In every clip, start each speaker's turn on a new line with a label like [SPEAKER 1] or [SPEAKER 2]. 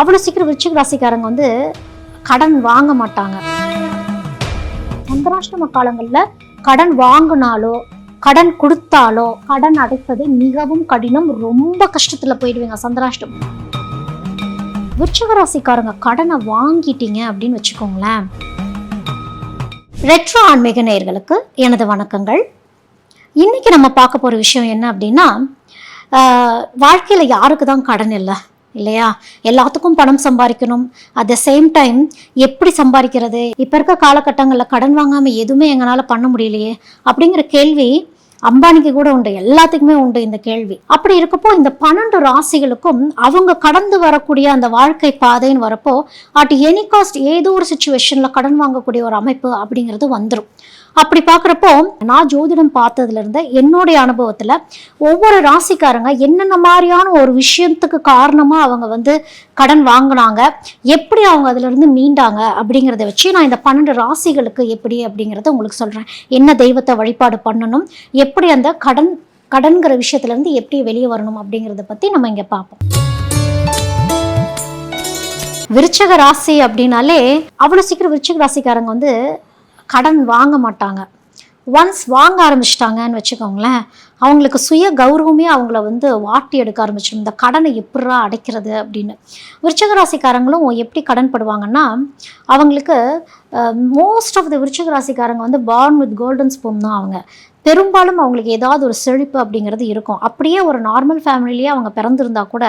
[SPEAKER 1] அவ்வளோ சீக்கிரம் விருச்சிக ராசிக்காரங்க வந்து கடன் வாங்க மாட்டாங்க. சந்திராஷ்டம காலங்களில் கடன் வாங்கினாலோ கடன் கொடுத்தாலோ கடன் அடைப்பது மிகவும் கடினம் ரொம்ப கஷ்டத்தில் போயிடுவீங்க சந்திராஷ்டம் விருச்சிக ராசிக்காரங்க கடனை வாங்கிட்டீங்க அப்படின்னு வச்சுக்கோங்களேன். ரெட்ரோ ஆன்மீக நேயர்களுக்கு எனது வணக்கங்கள். இன்னைக்கு நம்ம பார்க்க போகிற விஷயம் என்ன அப்படின்னா வாழ்க்கையில் யாருக்கு தான் கடன் இல்லை? இல்லையா? எல்லாத்துக்கும் பணம் சம்பாதிக்கணும் அட் த சேம் டைம் எப்படி சம்பாதிக்கிறது இப்போ இருக்க காலகட்டங்களில் கடன் வாங்காமல் எதுவுமே எங்களால் பண்ண முடியலையே? அப்படிங்கிற கேள்வி அம்பானிக்கு கூட உண்டு. எல்லாத்துக்குமே உண்டு இந்த கேள்வி. அப்படி இருக்கப்போ இந்த பன்னெண்டு ராசிகளுக்கும் அவங்க கடந்து வரக்கூடிய அந்த வாழ்க்கை பாதைன்னு வரப்போ அட் எனி காஸ்ட் ஏதோ ஒரு சுச்சுவேஷனில் கடன் வாங்கக்கூடிய ஒரு அமைப்பு அப்படிங்கிறது வந்துடும் அப்படி பார்க்குறப்போ நான் ஜோதிடம் பார்த்ததுல இருந்த என்னுடைய அனுபவத்தில் ஒவ்வொரு ராசிக்காரங்க என்னென்ன மாதிரியான ஒரு விஷயத்துக்கு காரணமாக அவங்க வந்து கடன் வாங்கினாங்க எப்படி அவங்க அதிலிருந்து மீண்டாங்க அப்படிங்கிறத வச்சு நான் இந்த பன்னெண்டு ராசிகளுக்கு எப்படி அப்படிங்கிறத உங்களுக்கு சொல்கிறேன் என்ன தெய்வத்தை வழிபாடு பண்ணணும் எப்படி அந்த கடன் கடன்கிற விஷயத்துலேருந்து எப்படி வெளியே வரணும் அப்படிங்கிறத பற்றி நம்ம இங்கே பார்ப்போம். விருச்சக ராசி அப்படின்னாலே அவ்வளோ சீக்கிரம் விருச்சக ராசிக்காரங்க வந்து கடன் வாங்க மாட்டாங்க. ஒன்ஸ் வாங்க ஆரம்பிச்சிட்டாங்கன்னு வச்சுக்கோங்களேன் அவங்களுக்கு சுய கௌரவமே அவங்கள வந்து வாட்டி எடுக்க ஆரம்பிச்சிடும். இந்த கடனை எப்படா அடைக்கிறது அப்படின்னு. விருச்சகராசிக்காரங்களும் எப்படி கடன் படுவாங்கன்னா அவங்களுக்கு மோஸ்ட் ஆஃப் த விருச்சகராசிக்காரங்க வந்து பார்ன் வித் கோல்டன் ஸ்பூன் தான் அவங்க. பெரும்பாலும் அவங்களுக்கு ஏதாவது ஒரு செழிப்பு அப்படிங்கிறது இருக்கும். அப்படியே ஒரு நார்மல் ஃபேமிலிலேயே அவங்க பிறந்திருந்தா கூட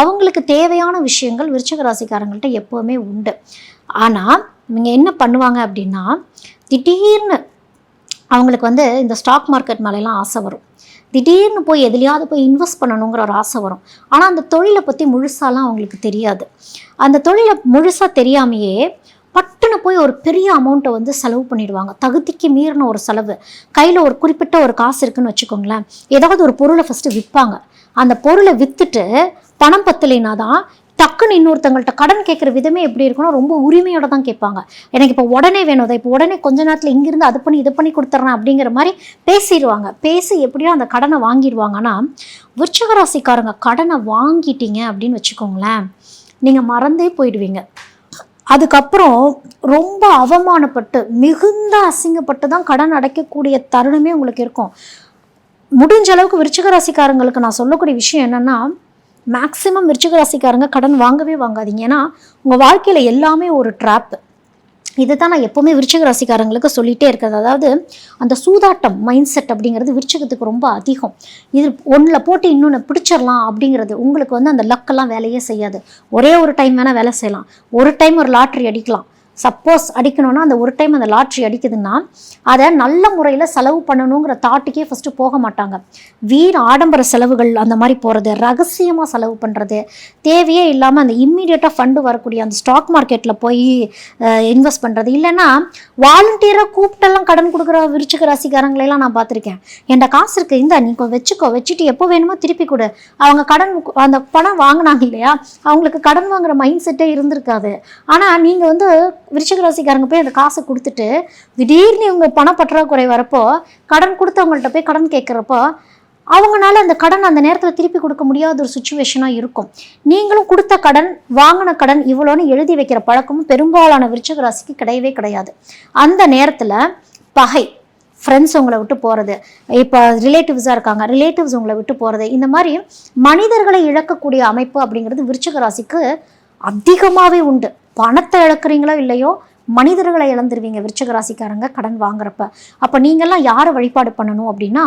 [SPEAKER 1] அவங்களுக்கு தேவையான விஷயங்கள் விருச்சகராசிக்காரங்கள்ட்ட எப்போவுமே உண்டு. ஆனால் இவங்க என்ன பண்ணுவாங்க அப்படின்னா திடீர்னு அவங்களுக்கு வந்து இந்த ஸ்டாக் மார்க்கெட் மேலெலாம் ஆசை வரும். திடீர்னு போய் எதுலையாவது போய் இன்வெஸ்ட் பண்ணணுங்கிற ஒரு ஆசை வரும். ஆனால் அந்த தொழிலை பற்றி முழுசாலாம் அவங்களுக்கு தெரியாது. அந்த தொழிலை முழுசாக தெரியாமையே பட்டுன்னு போய் ஒரு பெரிய அமௌண்ட்டை வந்து செலவு பண்ணிடுவாங்க. தகுதிக்கு மீறின ஒரு செலவு. கையில் ஒரு குறிப்பிட்ட ஒரு காசு இருக்குன்னு வச்சுக்கோங்களேன். ஏதாவது ஒரு பொருளை ஃபஸ்ட்டு விற்பாங்க அந்த பொருளை விற்றுட்டு பணம் பத்தலைனா தான் டக்குன்னு இன்னொருத்தங்கள்ட்ட கடன் கேட்குற விதமே எப்படி இருக்குன்னா ரொம்ப உரிமையோட தான் கேட்பாங்க. எனக்கு இப்போ உடனே வேணும். அதை இப்போ உடனே கொஞ்ச நேரத்தில் இங்கிருந்து அது பண்ணி இது பண்ணி கொடுத்துட்றேன் அப்படிங்கிற மாதிரி பேசிடுவாங்க. பேசி எப்படியோ அந்த கடனை வாங்கிடுவாங்கன்னா விருச்சகராசிக்காரங்க கடனை வாங்கிட்டீங்க அப்படின்னு வச்சுக்கோங்களேன் நீங்கள் மறந்தே போயிடுவீங்க. அதுக்கப்புறம் ரொம்ப அவமானப்பட்டு மிகுந்த அசிங்கப்பட்டு தான் கடன் அடைக்கக்கூடிய தருணமே உங்களுக்கு இருக்கும். முடிஞ்ச அளவுக்கு விருச்சிக ராசிக்காரங்களுக்கு நான் சொல்லக்கூடிய விஷயம் என்னென்னா மேக்ஸிமம் விருச்சிக ராசிக்காரங்க கடன் வாங்கவே வாங்காதீங்க. ஏன்னா உங்கள் வாழ்க்கையில் எல்லாமே ஒரு ட்ராப்பு இதை தான் நான் எப்போவுமே விருச்சிக ராசிக்காரங்களுக்கு சொல்லிகிட்டே இருக்கிறது. அதாவது அந்த சூதாட்டம் மைண்ட் செட் அப்படிங்கிறது விருச்சிகத்துக்கு ரொம்ப அதிகம். இது ஒன்றில் போட்டு இன்னொன்று பிடிச்சிடலாம் அப்படிங்கிறது உங்களுக்கு வந்து அந்த லக்கெல்லாம் வேலையே செய்யாது. ஒரே ஒரு டைம் வேணால் வேலை செய்யலாம். ஒரு டைம் ஒரு லாட்ரி அடிக்கலாம். சப்போஸ் அடிக்கணும்னா அந்த ஒரு டைம் அந்த லாட்ரி அடிக்குதுன்னா அதை நல்ல முறையில் செலவு பண்ணணுங்கிற தாட்டுக்கே ஃபஸ்ட்டு போக மாட்டாங்க. வீண் ஆடம்பர செலவுகள் அந்த மாதிரி போகிறது ரகசியமாக செலவு பண்ணுறது தேவையே இல்லாமல் அந்த இம்மீடியட்டாக ஃபண்டு வரக்கூடிய அந்த ஸ்டாக் மார்க்கெட்டில் போய் இன்வெஸ்ட் பண்ணுறது இல்லைன்னா வாலண்டியராக கூப்பிட்டெல்லாம் கடன் கொடுக்குற விருச்சிக ராசிக்காரங்களெல்லாம் நான் பார்த்துருக்கேன். என்கிட்ட காசு இருக்குது இந்த நீ வச்சுக்கோ வச்சுட்டு எப்போ வேணுமோ திருப்பி கொடு. அவங்க கடன் அந்த பணம் வாங்கினாங்க இல்லையா அவங்களுக்கு கடன் வாங்குற மைண்ட் செட்டே இருந்திருக்காது. ஆனால் நீங்கள் வந்து விருச்சிக ராசிக்காரங்க போய் அந்த காசை கொடுத்துட்டு திடீர்னு இவங்க பணப்பற்றாக்குறை வரப்போ கடன் கொடுத்தவங்கள்ட்ட போய் கடன் கேட்குறப்போ அவங்களால அந்த கடன் அந்த நேரத்தில் திருப்பி கொடுக்க முடியாத ஒரு சுச்சுவேஷனாக இருக்கும். நீங்களும் கொடுத்த கடன் வாங்கின கடன் இவ்வளோன்னு எழுதி வைக்கிற பழக்கமும் பெரும்பாலான விருச்சகராசிக்கு கிடையவே கிடையாது. அந்த நேரத்தில் பகை ஃப்ரெண்ட்ஸ் உங்களை விட்டு போகிறது இப்போ ரிலேட்டிவ்ஸாக இருக்காங்க ரிலேட்டிவ்ஸ் உங்களை விட்டு போகிறது இந்த மாதிரி மனிதர்களை இழக்கக்கூடிய அமைப்பு அப்படிங்கிறது விருச்சிக ராசிக்கு அதிகமாகவே உண்டு. பணத்தை இழக்கிறீங்களோ இல்லையோ மனிதர்களை இழந்துருவீங்க விருச்சக ராசிக்காரங்க கடன் வாங்குறப்ப. அப்போ நீங்கள்லாம் யாரை வழிபாடு பண்ணணும் அப்படின்னா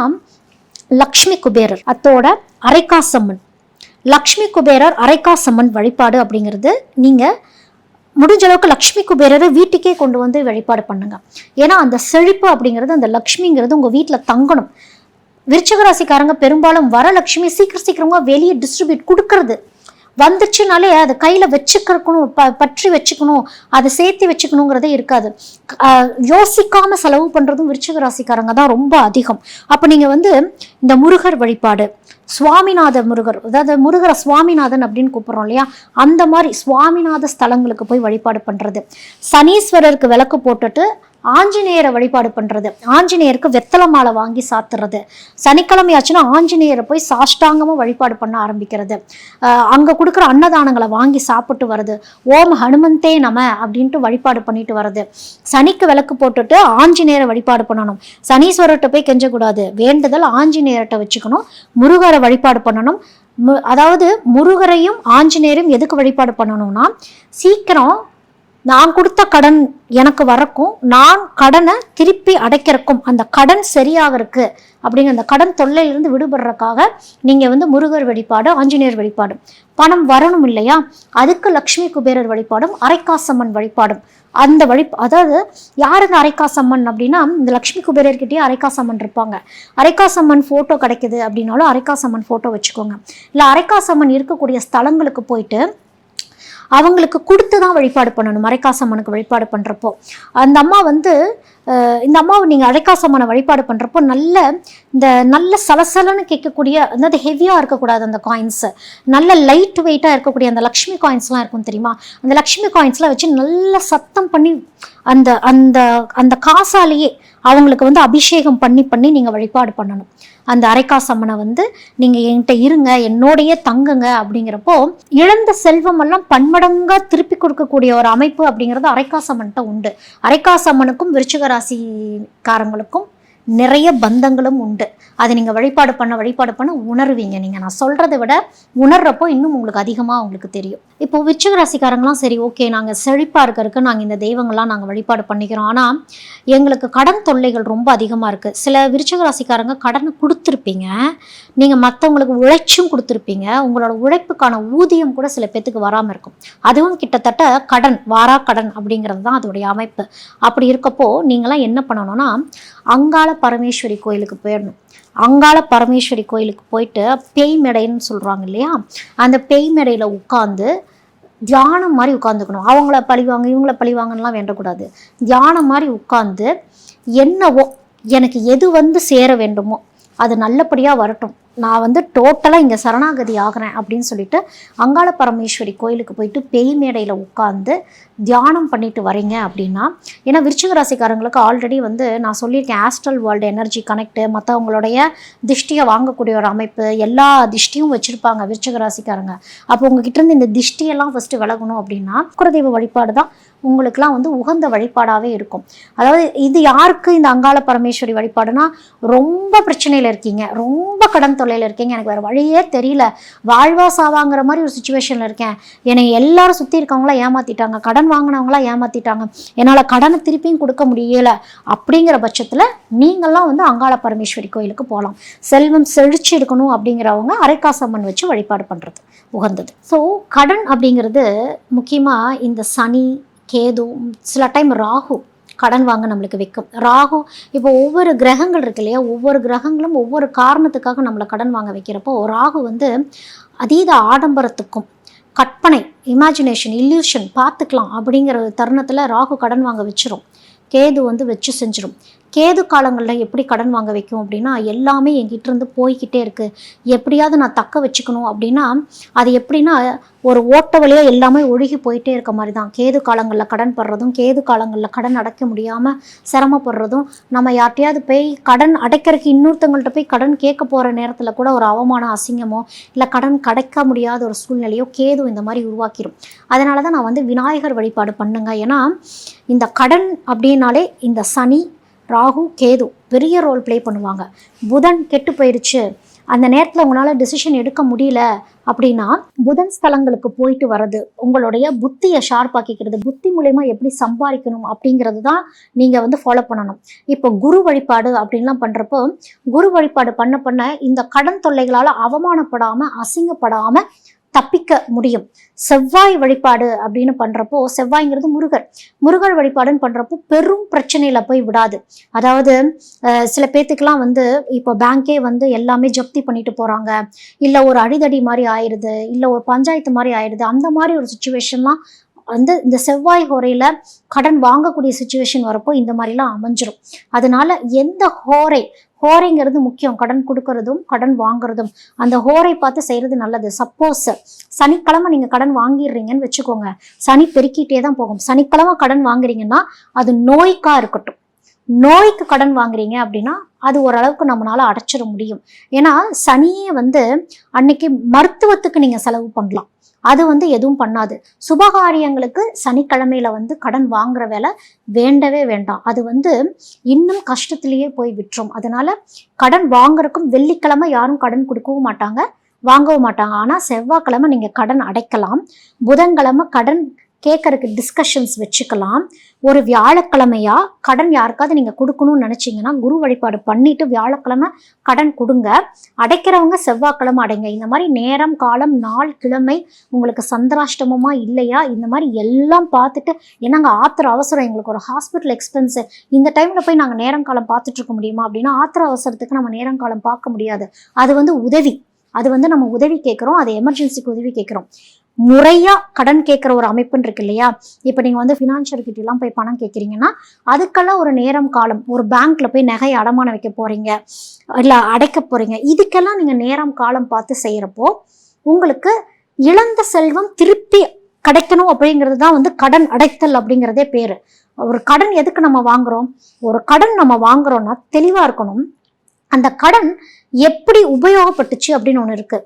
[SPEAKER 1] லக்ஷ்மி குபேரர் அத்தோட அரைக்காசம்மன். லக்ஷ்மி குபேரர் அரைக்காசம்மன் வழிபாடு அப்படிங்கிறது நீங்கள் முடிஞ்ச அளவுக்கு லக்ஷ்மி குபேரரை வீட்டுக்கே கொண்டு வந்து வழிபாடு பண்ணுங்க. ஏன்னா அந்த செழிப்பு அப்படிங்கிறது அந்த லக்ஷ்மிங்கிறது உங்கள் வீட்டில் தங்கணும். விருச்சகராசிக்காரங்க பெரும்பாலும் வரலட்சுமி சீக்கிரம் சீக்கிரமாக வெளியே டிஸ்ட்ரிபியூட் கொடுக்கறது. வந்துச்சுனாலே அதை கையில் வச்சுக்கிறக்கணும் ப பற்றி வச்சுக்கணும் அதை சேர்த்து வச்சுக்கணுங்கிறதே இருக்காது. யோசிக்காமல் செலவு பண்ணுறதும் விருச்சிக ராசிக்காரங்க தான் ரொம்ப அதிகம். அப்போ நீங்கள் வந்து இந்த முருகர் வழிபாடு சுவாமிநாத முருகர் அதாவது முருகரை சுவாமிநாதன் அப்படின்னு கூப்பிட்றோம் இல்லையா? அந்த மாதிரி சுவாமிநாத ஸ்தலங்களுக்கு போய் வழிபாடு பண்ணுறது சனீஸ்வரருக்கு விளக்கு போட்டுட்டு ஆஞ்சநேயரை வழிபாடு பண்ணுறது ஆஞ்சநேயருக்கு வெத்தலை மாலை வாங்கி சாத்துறது. சனிக்கிழமை ஆச்சுன்னா ஆஞ்சநேயரை போய் சாஷ்டாங்கமாக வழிபாடு பண்ண ஆரம்பிக்கிறது. அங்கே கொடுக்குற அன்னதானங்களை வாங்கி சாப்பிட்டு வர்றது. ஓம் ஹனுமந்தே நம அப்படின்ட்டு வழிபாடு பண்ணிட்டு வர்றது. சனிக்கு விளக்கு போட்டுட்டு ஆஞ்சநேயரை வழிபாடு பண்ணணும். சனீஸ்வரர்கிட்ட போய் கெஞ்சக்கூடாது. வேண்டுதல் ஆஞ்சநேயர்கிட்ட வச்சுக்கணும். முருகரை வழிபாடு பண்ணணும். மு- அதாவது முருகரையும் ஆஞ்சநேயரையும் எதுக்கு வழிபாடு பண்ணணும்னா சீக்கிரம் நான் கொடுத்த கடன் எனக்கு வரக்கும் நான் கடனை திருப்பி அடைக்கிறக்கும் அந்த கடன் சரியாகிறதுக்கு அப்படிங்கிற அந்த கடன் தொல்லையிலிருந்து விடுபடுறதுக்காக நீங்கள் வந்து முருகர் வழிபாடு ஆஞ்சநேயர் வழிபாடு. பணம் வரணும் இல்லையா? அதுக்கு லக்ஷ்மி குபேரர் வழிபாடும் அரைக்காசம்மன் வழிபாடும். அந்த வழி அதாவது யார் இந்த அரைக்காசம்மன் அப்படின்னா இந்த லக்ஷ்மி குபேரர்கிட்டயே அரைக்காசம்மன் இருப்பாங்க. அரைக்காசம்மன் ஃபோட்டோ கிடைக்குது அப்படின்னாலும் அரைக்காசம்மன் ஃபோட்டோ வச்சுக்கோங்க. இல்லை அரைக்காசம்மன் இருக்கக்கூடிய ஸ்தலங்களுக்கு போயிட்டு அவங்களுக்கு கொடுத்து தான் வழிபாடு பண்ணணும். மறைக்காசம்மனுக்கு வழிபாடு பண்ணுறப்போ அந்த அம்மா வந்து இந்த அம்மாவை நீங்கள் அரைக்காசம்மனை வழிபாடு பண்ணுறப்போ நல்ல இந்த நல்ல சலசலன்னு கேட்கக்கூடிய அதாவது ஹெவியாக இருக்கக்கூடாது அந்த காயின்ஸு நல்ல லைட் வெயிட்டாக இருக்கக்கூடிய அந்த லக்ஷ்மி காயின்ஸ்லாம் இருக்கும் தெரியுமா? அந்த லக்ஷ்மி காயின்ஸ்லாம் வச்சு நல்ல சத்தம் பண்ணி அந்த அந்த அந்த காசாலேயே அவங்களுக்கு வந்து அபிஷேகம் பண்ணி பண்ணி நீங்கள் வழிபாடு பண்ணணும். அந்த அரைக்காசம்மனை வந்து நீங்கள் என்கிட்ட இருங்க என்னோடையே தங்குங்க அப்படிங்கிறப்போ இழந்த செல்வம் எல்லாம் பன்மடங்காக திருப்பி கொடுக்கக்கூடிய ஒரு அமைப்பு அப்படிங்கிறது அரைக்காசம்மன்ட்ட உண்டு. அரைக்காசம்மனுக்கும் விருச்சிக ராசிக்காரங்களுக்கும் நிறைய பந்தங்களும் உண்டு. அதை நீங்கள் வழிபாடு பண்ண வழிபாடு பண்ண உணர்வீங்க நீங்கள் நான் சொல்கிறத விட உணர்றப்போ இன்னும் உங்களுக்கு அதிகமாக உங்களுக்கு தெரியும். இப்போ விருச்சிக ராசிக்காரங்களாம் சரி ஓகே நாங்கள் செழிப்பாக இருக்கிறதுக்கு நாங்கள் இந்த தெய்வங்கள்லாம் நாங்கள் வழிபாடு பண்ணிக்கிறோம். ஆனால் எங்களுக்கு கடன் தொல்லைகள் ரொம்ப அதிகமாக இருக்குது சில விருச்சிக ராசிக்காரங்க கடனை கொடுத்துருப்பீங்க. நீங்கள் மற்றவங்களுக்கு உழைச்சும் கொடுத்துருப்பீங்க. உங்களோட உழைப்புக்கான ஊதியம் கூட சில பேத்துக்கு வராமல் இருக்கும். அதுவும் கிட்டத்தட்ட கடன் வாரா கடன் அப்படிங்கிறது தான் அதோடைய அமைப்பு. அப்படி இருக்கப்போ நீங்களாம் என்ன பண்ணணும்னா அங்கால பரமேஸ்வரி கோயிலுக்கு போயிடணும். அங்காள பரமேஸ்வரி கோயிலுக்கு போயிட்டு பேய் மேடைன்னு சொல்கிறாங்க இல்லையா? அந்த பேய் மேடையில் உட்காந்து தியானம் மாதிரி உட்காந்துக்கணும் அவங்கள பழிவாங்க இவங்கள பழிவாங்கலாம் வேண்டக்கூடாது. தியானம் மாதிரி உட்காந்து என்னவோ எனக்கு எது வந்து சேர வேண்டுமோ அது நல்லபடியாக வரட்டும். நான் வந்து டோட்டலாக இங்கே சரணாகதி ஆகிறேன் அப்படின்னு சொல்லிட்டு அங்காள பரமேஸ்வரி கோயிலுக்கு போயிட்டு பேய் மேடையில் உட்காந்து தியானம் பண்ணிட்டு வரீங்க அப்படின்னா ஏன்னா விருச்சிக ராசிக்காரங்களுக்கு ஆல்ரெடி வந்து நான் சொல்லியிருக்கேன் ஆஸ்ட்ரல் வேர்ல்டு எனர்ஜி கனெக்ட் மற்றவங்களுடைய திஷ்டியை வாங்கக்கூடிய ஒரு அமைப்பு எல்லா திஷ்டியும் வச்சுருப்பாங்க விருச்சிக ராசிக்காரங்க. அப்போ உங்ககிட்ட இருந்து இந்த திஷ்டியெல்லாம் ஃபஸ்ட்டு விலகணும் அப்படின்னா குலதெய்வ வழிபாடு தான் உங்களுக்குலாம் வந்து உகந்த வழிபாடாகவே இருக்கும். அதாவது இது யாருக்கு இந்த அங்காள பரமேஸ்வரி வழிபாடுனா ரொம்ப பிரச்சனையில் இருக்கீங்க. ரொம்ப கடன் தொல்லையில் இருக்கீங்க. எனக்கு வேறு வழியே தெரியல. வாழ்வா சாவாங்கிற மாதிரி ஒரு சுச்சுவேஷனில் இருக்கேன். என்னை எல்லாரும் சுற்றி இருக்கவங்களாம் ஏமாற்றிட்டாங்க கடன் வாங்கினவங்களாம் ஏமாற்றிட்டாங்க என்னால் கடனை திருப்பியும் கொடுக்க முடியல. அப்படிங்கிற பட்சத்தில் நீங்கள்லாம் வந்து அங்காள பரமேஸ்வரி கோயிலுக்கு போகலாம். செல்வம் செழிச்சு இருக்கணும் அப்படிங்கிறவங்க அரைக்காசம்மன் வச்சு வழிபாடு பண்ணுறது உகந்தது. ஸோ கடன் அப்படிங்கிறது முக்கியமாக இந்த சனி கேது சில டைம் ராகு கடன் வாங்க நம்மளுக்கு வைக்கும். ராகு இப்போ ஒவ்வொரு கிரகங்கள் இருக்கு இல்லையா? ஒவ்வொரு கிரகங்களும் ஒவ்வொரு காரணத்துக்காக நம்மளை கடன் வாங்க வைக்கிறப்போ ராகு வந்து அதீத ஆடம்பரத்துக்கும் கற்பனை இமேஜினேஷன் இல்யூஷன் பார்த்துக்கலாம் அப்படிங்கிற தருணத்தில் ராகு கடன் வாங்க வச்சிரும். கேது வந்து வச்சு செஞ்சிடும் கேது காலங்களில் எப்படி கடன் வாங்க வைக்கும் அப்படின்னா எல்லாமே எங்கிட்ட இருந்து போய்கிட்டே இருக்கு. எப்படியாவது நான் தக்க வச்சுக்கணும் அப்படின்னா அது எப்படின்னா ஒரு ஓட்ட வழியாக எல்லாமே ஒழுகி போயிட்டே இருக்க மாதிரி தான் கேது காலங்களில் கடன் படுறதும் கேது காலங்களில் கடன் அடைக்க முடியாமல் சிரமப்படுறதும் நம்ம யார்ட்டையாவது போய் கடன் அடைக்கிறதுக்கு இன்னொருத்தவங்கள்ட்ட போய் கடன் கேட்க போகிற நேரத்தில் கூட ஒரு அவமானம் அசிங்கமோ இல்லை கடன் கிடைக்க முடியாத ஒரு சூழ்நிலையோ கேது இந்த மாதிரி உருவாக்கிடும் அதனால தான் நான் வந்து விநாயகர் வழிபாடு பண்ணுங்க. ஏன்னா இந்த கடன் அப்படின்னாலே இந்த சனி ராகு கேது பெரிய ரோல் ப்ளே பண்ணுவாங்க. புதன் கெட்டு போயிடுச்சு அந்த நேரத்தில் உங்களால் டிசிஷன் எடுக்க முடியல அப்படின்னா புதன் ஸ்தலங்களுக்கு போயிட்டு வர்றது உங்களுடைய புத்தியை ஷார்ப்பாக்கிக்கிறது புத்தி மூலயமா எப்படி சம்பாதிக்கணும் அப்படிங்கிறது தான் நீங்கள் வந்து ஃபாலோ பண்ணணும். இப்போ குரு வழிபாடு அப்படின்லாம் பண்ணுறப்போ குரு வழிபாடு பண்ண பண்ண இந்த கடன் தொல்லைகளால் அவமானப்படாமல் அசிங்கப்படாமல் தப்பிக்க முடியும். செவ்வாய் வழிபாடு அப்படின்னு பண்ணுறப்போ செவ்வாய்ங்கிறது முருகர். முருகர் வழிபாடுன்னு பண்ணுறப்போ பெரும் பிரச்சனையில் போய் விடாது. அதாவது சில பேத்துக்கெல்லாம் வந்து இப்போ பேங்க்கே வந்து எல்லாமே ஜப்தி பண்ணிட்டு போகிறாங்க இல்லை ஒரு அடிதடி மாதிரி ஆயிடுது. இல்லை ஒரு பஞ்சாயத்து மாதிரி ஆயிடுது. அந்த மாதிரி ஒரு சுச்சுவேஷன்லாம் வந்து இந்த செவ்வாய் ஹோரையில் கடன் வாங்கக்கூடிய சுச்சுவேஷன் வரப்போ இந்த மாதிரிலாம் அமைஞ்சிரும். அதனால எந்த ஹோரை ஹோரைங்கிறது முக்கியம். கடன் கொடுக்கறதும் கடன் வாங்குறதும். அந்த ஹோரை பார்த்து செய்கிறது நல்லது. சப்போஸ் சனிக்கிழமை நீங்கள் கடன் வாங்கிடுறீங்கன்னு வச்சுக்கோங்க. சனி பெருக்கிட்டே தான் போகும். சனிக்கிழமை கடன் வாங்குறீங்கன்னா அது நோய்க்காக இருக்கட்டும். நோய்க்கு கடன் வாங்குறீங்க அப்படின்னா அது ஓரளவுக்கு நம்மளால அடைச்சிட முடியும். ஏன்னா சனியே வந்து அன்னைக்கு மருத்துவத்துக்கு நீங்க செலவு பண்ணலாம். அது வந்து எதுவும் பண்ணாது. சுபகாரியங்களுக்கு சனிக்கிழமையில வந்து கடன் வாங்குற வேலை வேண்டவே வேண்டாம். அது வந்து இன்னும் கஷ்டத்திலேயே போய் விட்டுரும். அதனால கடன் வாங்குறதுக்கும் வெள்ளிக்கிழமை யாரும் கடன் கொடுக்கவும் மாட்டாங்க வாங்கவும் மாட்டாங்க. ஆனால் செவ்வாய்க்கிழமை நீங்கள் கடன் அடைக்கலாம். புதன்கிழமை கடன் கேட்கறதுக்கு டிஸ்கஷன்ஸ் வச்சுக்கலாம். ஒரு வியாழக்கிழமையா கடன் யாருக்காவது நீங்கள் கொடுக்கணும்னு நினச்சிங்கன்னா குரு வழிபாடு பண்ணிட்டு வியாழக்கிழமை கடன் கொடுங்க. அடைக்கிறவங்க செவ்வாய்க்கிழமை அடைங்க. இந்த மாதிரி நேரம் காலம் நாள் கிழமை உங்களுக்கு சந்திராஷ்டமமா இல்லையா? இந்த மாதிரி எல்லாம் பார்த்துட்டு என்னங்க ஆத்திர அவசரம்? எங்களுக்கு ஒரு ஹாஸ்பிட்டல் எக்ஸ்பென்ஸு இந்த டைமில் போய் நாங்கள் நேரம் காலம் பார்த்துட்டு இருக்க முடியுமா அப்படின்னா ஆத்திர அவசரத்துக்கு நம்ம நேரம் காலம் பார்க்க முடியாது. அது வந்து உதவி. அது வந்து நம்ம உதவி கேட்குறோம். அது எமர்ஜென்சிக்கு உதவி கேட்குறோம். முறையா கடன் கேட்குற ஒரு அமைப்புன்னு இருக்கு இல்லையா? இப்போ நீங்க வந்து ஃபினான்ஷியல் கிட்டலாம் போய் பணம் கேட்குறீங்கன்னா அதுக்கெல்லாம் ஒரு நேரம் காலம் ஒரு பேங்க்ல போய் நகை அடமானம் வைக்க போறீங்க இல்ல அடைக்க போறீங்க இதுக்கெல்லாம் நீங்க நேரம் காலம் பார்த்து செய்யறப்போ உங்களுக்கு இழந்த செல்வம் திருப்பி கிடைக்கணும் அப்படிங்கிறது தான் வந்து கடன் அடைத்தல் அப்படிங்கிறதே பேர். ஒரு கடன் எதுக்கு நம்ம வாங்குறோம்? ஒரு கடன் நம்ம வாங்குறோம்னா தெளிவா இருக்கணும். அந்த கடன் எப்படி உபயோகப்பட்டுச்சு அப்படின்னு ஒன்று இருக்கு.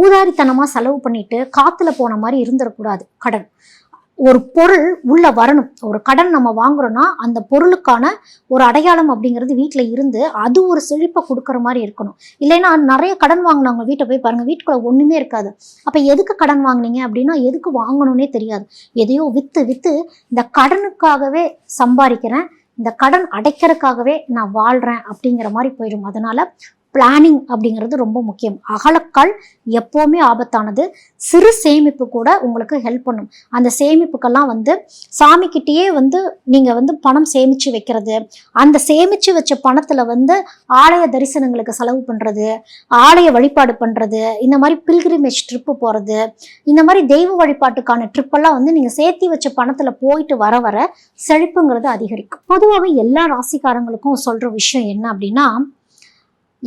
[SPEAKER 1] ஊதாரித்தனமாக செலவு பண்ணிட்டு காத்துல போன மாதிரி இருந்துடக்கூடாது கடன். ஒரு பொருள் உள்ள வரணும். ஒரு கடன் நம்ம வாங்குறோம்னா அந்த பொருளுக்கான ஒரு அடையாளம் அப்படிங்கிறது வீட்டில் இருந்து அது ஒரு செழிப்பை கொடுக்குற மாதிரி இருக்கணும். இல்லைன்னா நிறைய கடன் வாங்கினவங்க வீட்டை போய் பாருங்க வீட்டுக்குள்ள ஒன்றுமே இருக்காது. அப்போ எதுக்கு கடன் வாங்குனீங்க அப்படின்னா எதுக்கு வாங்கணும்னே தெரியாது. எதையோ விற்று விற்று இந்த கடனுக்காகவே சம்பாதிக்கிறேன் இந்த கடன் அடைக்கிறதுக்காகவே நான் வாழ்கிறேன் அப்படிங்கிற மாதிரி போயிடும். அதனால பிளானிங் அப்படிங்கிறது ரொம்ப முக்கியம். அகலக்கால் எப்போவுமே ஆபத்தானது. சிறு சேமிப்பு கூட உங்களுக்கு ஹெல்ப் பண்ணும். அந்த சேமிப்புக்கெல்லாம் வந்து சாமிக்கிட்டேயே வந்து நீங்கள் வந்து பணம் சேமித்து வைக்கிறது. அந்த சேமித்து வச்ச பணத்தில் வந்து ஆலய தரிசனங்களுக்கு செலவு பண்ணுறது ஆலய வழிபாடு பண்ணுறது இந்த மாதிரி பில்கிரிமேஜ் ட்ரிப்பு போகிறது இந்த மாதிரி தெய்வ வழிபாட்டுக்கான ட்ரிப்பெல்லாம் வந்து நீங்கள் சேர்த்தி வச்ச பணத்தில் போயிட்டு வர வர செழிப்புங்கிறது அதிகரிக்கும். பொதுவாகவே எல்லா ராசிக்காரங்களுக்கும் சொல்கிற விஷயம் என்ன அப்படின்னா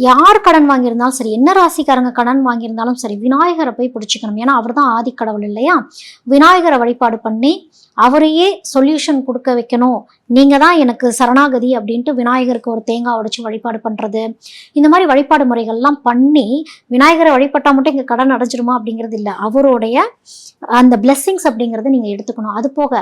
[SPEAKER 1] யார் கடன் வாங்கியிருந்தாலும் சரி என்ன ராசிக்காரங்க கடன் வாங்கியிருந்தாலும் சரி விநாயகரை போய் பிடிச்சிக்கணும். ஏன்னா அவர் தான் ஆதிக்கடவுள் இல்லையா? விநாயகரை வழிபாடு பண்ணி அவரையே சொல்யூஷன் கொடுக்க வைக்கணும். நீங்கள் தான் எனக்கு சரணாகதி அப்படின்ட்டு விநாயகருக்கு ஒரு தேங்காய் உடைச்சி வழிபாடு பண்ணுறது இந்த மாதிரி வழிபாடு முறைகள்லாம் பண்ணி விநாயகரை வழிபட்டால் மட்டும் இங்கே கடன் அடைஞ்சிருமா அப்படிங்கிறது இல்லை. அவருடைய அந்த பிளெஸ்ஸிங்ஸ் அப்படிங்கிறத நீங்கள் எடுத்துக்கணும். அது போக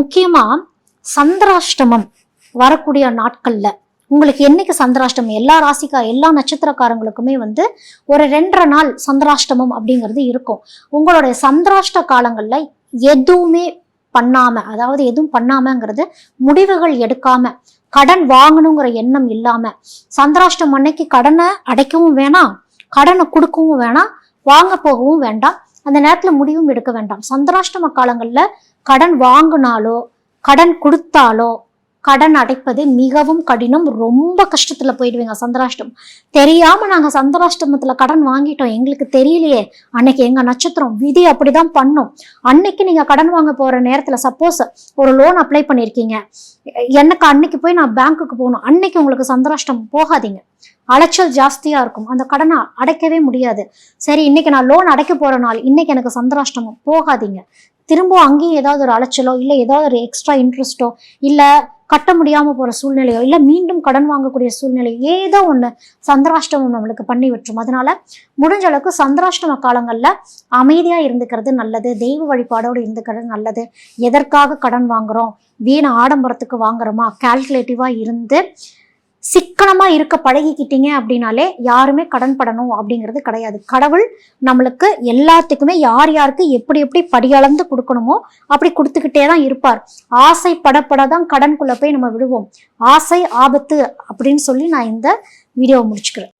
[SPEAKER 1] முக்கியமாக சந்திராஷ்டமம் வரக்கூடிய நாட்களில் உங்களுக்கு என்னைக்கு சந்திராஷ்டமம்? எல்லா ராசிக்கா எல்லா நட்சத்திரக்காரங்களுக்குமே வந்து ஒரு ரெண்டரை நாள் சந்திராஷ்டமம் அப்படிங்கிறது இருக்கும். உங்களுடைய சந்திராஷ்ட காலங்களில் எதுவுமே பண்ணாமல் அதாவது எதுவும் பண்ணாமங்கிறது முடிவுகள் எடுக்காமல் கடன் வாங்கணுங்கிற எண்ணம் இல்லாமல் சந்திராஷ்டம் அன்னைக்கு கடனை அடைக்கவும் வேணாம் கடனை கொடுக்கவும் வேணாம் வாங்க போகவும் வேண்டாம். அந்த நேரத்தில் முடிவும் எடுக்க வேண்டாம். சந்திராஷ்டம காலங்களில் கடன் வாங்கினாலோ கடன் கொடுத்தாலோ கடன் அடைப்பது மிகவும் கடினம் ரொம்ப கஷ்டத்துல போயிடுவீங்க சந்திராஷ்டம் தெரியாம நாங்க சந்திராஷ்டமத்துல கடன் வாங்கிட்டோம். எங்களுக்கு தெரியலையே. அன்னைக்கு எங்க நட்சத்திரம் விதி அப்படிதான் பண்ணும். அன்னைக்கு நீங்க கடன் வாங்க போற நேரத்துல சப்போஸ் ஒரு லோன் அப்ளை பண்ணிருக்கீங்க. எனக்கு அன்னைக்கு போய் நான் பேங்க்குக்கு போகணும். அன்னைக்கு உங்களுக்கு சந்திராஷ்டம் போகாதீங்க. அலைச்சல் ஜாஸ்தியா இருக்கும். அந்த கடனை அடைக்கவே முடியாது. சரி இன்னைக்கு நான் லோன் அடைக்க போற நாள். இன்னைக்கு எனக்கு சந்திராஷ்டமம் போகாதீங்க. திரும்பவும் அங்கேயும் ஏதாவது ஒரு அலைச்சலோ இல்லை ஏதாவது ஒரு எக்ஸ்ட்ரா இன்ட்ரெஸ்ட்டோ இல்லை கட்ட முடியாமல் போகிற சூழ்நிலையோ இல்லை மீண்டும் கடன் வாங்கக்கூடிய சூழ்நிலையோ ஏதோ ஒன்று சந்திராஷ்டமம் நம்மளுக்கு பண்ணி விட்டுரும். அதனால முடிஞ்ச அளவுக்கு சந்திராஷ்டம காலங்களில் அமைதியாக இருந்துக்கிறது நல்லது தெய்வ வழிபாடோடு இருந்துக்கிறது நல்லது. எதற்காக கடன் வாங்குறோம்? வீண ஆடம்பரத்துக்கு வாங்குறோமா? கால்குலேட்டிவாக இருந்து சிக்கனமாக இருக்க பழகிக்கிட்டீங்க அப்படின்னாலே யாருமே கடன் படணும் அப்படிங்கிறது கிடையாது. கடவுள் நம்மளுக்கு எல்லாத்துக்குமே யார் யாருக்கு எப்படி எப்படி படியளந்து கொடுக்கணுமோ அப்படி கொடுத்துக்கிட்டே தான் இருப்பார். ஆசை படப்பட தான் கடன்குள்ளே போய் நம்ம விடுவோம் ஆசை ஆபத்து அப்படின்னு சொல்லி நான் இந்த வீடியோவை முடிச்சுக்கிறேன்.